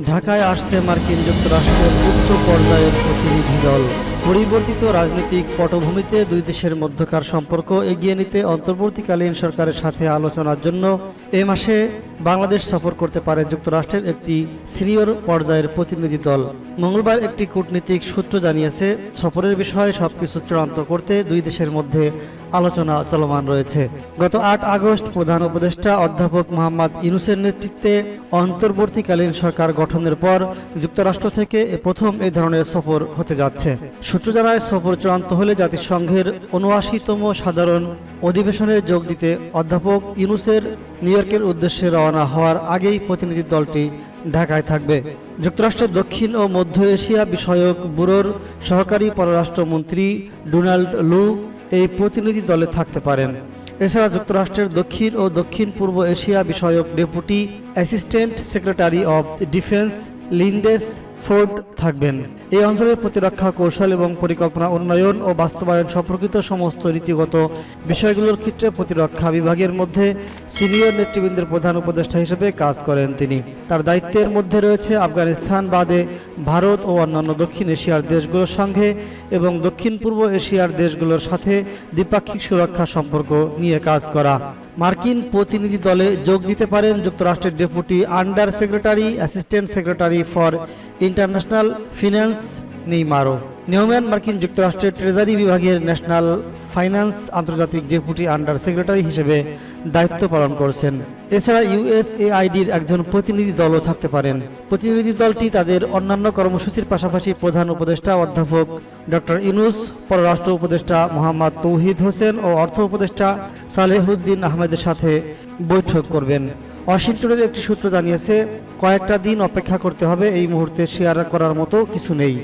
ঢাকায় আসছে মার্কিন যুক্তরাষ্ট্রের উচ্চ পর্যায়ের প্রতিনিধি দল। পরিবর্তিত রাজনৈতিক পটভূমিতে দুই দেশের মধ্যকার সম্পর্ক এগিয়ে নিতে অন্তর্বর্তীকালীন সরকারের সাথে আলোচনার জন্য এ মাসে বাংলাদেশ সফর করতে পারে যুক্তরাষ্ট্রের একটি সিনিয়র পর্যায়ের প্রতিনিধি দল। মঙ্গলবার একটি কূটনীতিক সূত্র জানিয়েছে, সফরের বিষয়ে সবকিছু চূড়ান্ত করতে দুই দেশের মধ্যে আলোচনা চলমান রয়েছে। গত আট আগস্ট প্রধান উপদেষ্টা অধ্যাপক মোহাম্মদ ইউনুসের নেতৃত্বে অন্তর্বর্তীকালীন সরকার গঠনের পর যুক্তরাষ্ট্র থেকে এ প্রথম এই ধরনের সফর হতে যাচ্ছে। সূত্র জানায়, সফর চূড়ান্ত হলে জাতিসংঘের উনআশিতম সাধারণ অধিবেশনে যোগ দিতে অধ্যাপক ইউনুসের নিউ ইয়র্কের উদ্দেশ্যে রওনা হওয়ার আগেই প্রতিনিধি দলটি ঢাকায় থাকবে। যুক্তরাষ্ট্রের দক্ষিণ ও মধ্য এশিয়া বিষয়ক ব্যুরোর সহকারী পররাষ্ট্রমন্ত্রী ডোনাল্ড লু এই প্রতিনিধি দলে থাকতে পারেন। এছাড়া যুক্তরাষ্ট্রের দক্ষিণ ও দক্ষিণ পূর্ব এশিয়া বিষয়ক deputy assistant secretary of defence Lindsey Ford থাকবেন। এই অঞ্চলের প্রতিরক্ষা কৌশল এবং পরিকল্পনা উন্নয়ন ও বাস্তবায়ন সম্পর্কিত সমস্ত নীতিগত বিষয়গুলোর ক্ষেত্রে প্রতিরক্ষা বিভাগের মধ্যে সিনিয়র নেতৃবৃন্দের প্রধান উপদেষ্টা হিসেবে কাজ করেন তিনি। তার দায়িত্বের মধ্যে রয়েছে আফগানিস্তান, বাদে ভারত ও অন্যান্য দক্ষিণ এশিয়ার দেশগুলোর সঙ্গে এবং দক্ষিণ পূর্ব এশিয়ার দেশগুলোর সাথে দ্বিপাক্ষিক সুরক্ষা সম্পর্ক নিয়ে কাজ করা। মার্কিন প্রতিনিধি দলে যোগ দিতে পারেন যুক্তরাষ্ট্রের deputy under secretary, assistant secretary for international finance নেইমারো নিয়ম্যান মার্কিন যুক্তরাষ্ট্রের ট্রেজারি বিভাগের ন্যাশনাল ফাইন্যান্স আন্তর্জাতিক ডেপুটি আন্ডার সেক্রেটারি হিসেবে দায়িত্ব পালন করছেন। এছাড়া ইউএসএআইডির একজন প্রতিনিধি দলও থাকতে পারেন। প্রতিনিধি দলটি তাদের অন্যান্য কর্মসূচির পাশাপাশি প্রধান উপদেষ্টা অধ্যাপক ডক্টর ইনুস পররাষ্ট্র উপদেষ্টা মোহাম্মদ তৌহিদ হোসেন ও অর্থ উপদেষ্টা সালেহুদ্দিন আহমেদের সাথে বৈঠক করবেন। ওয়াশিংটনের একটি সূত্র জানিয়েছে, কয়েকটা দিন অপেক্ষা করতে হবে, এই মুহূর্তে শেয়ার করার মতো কিছু নেই।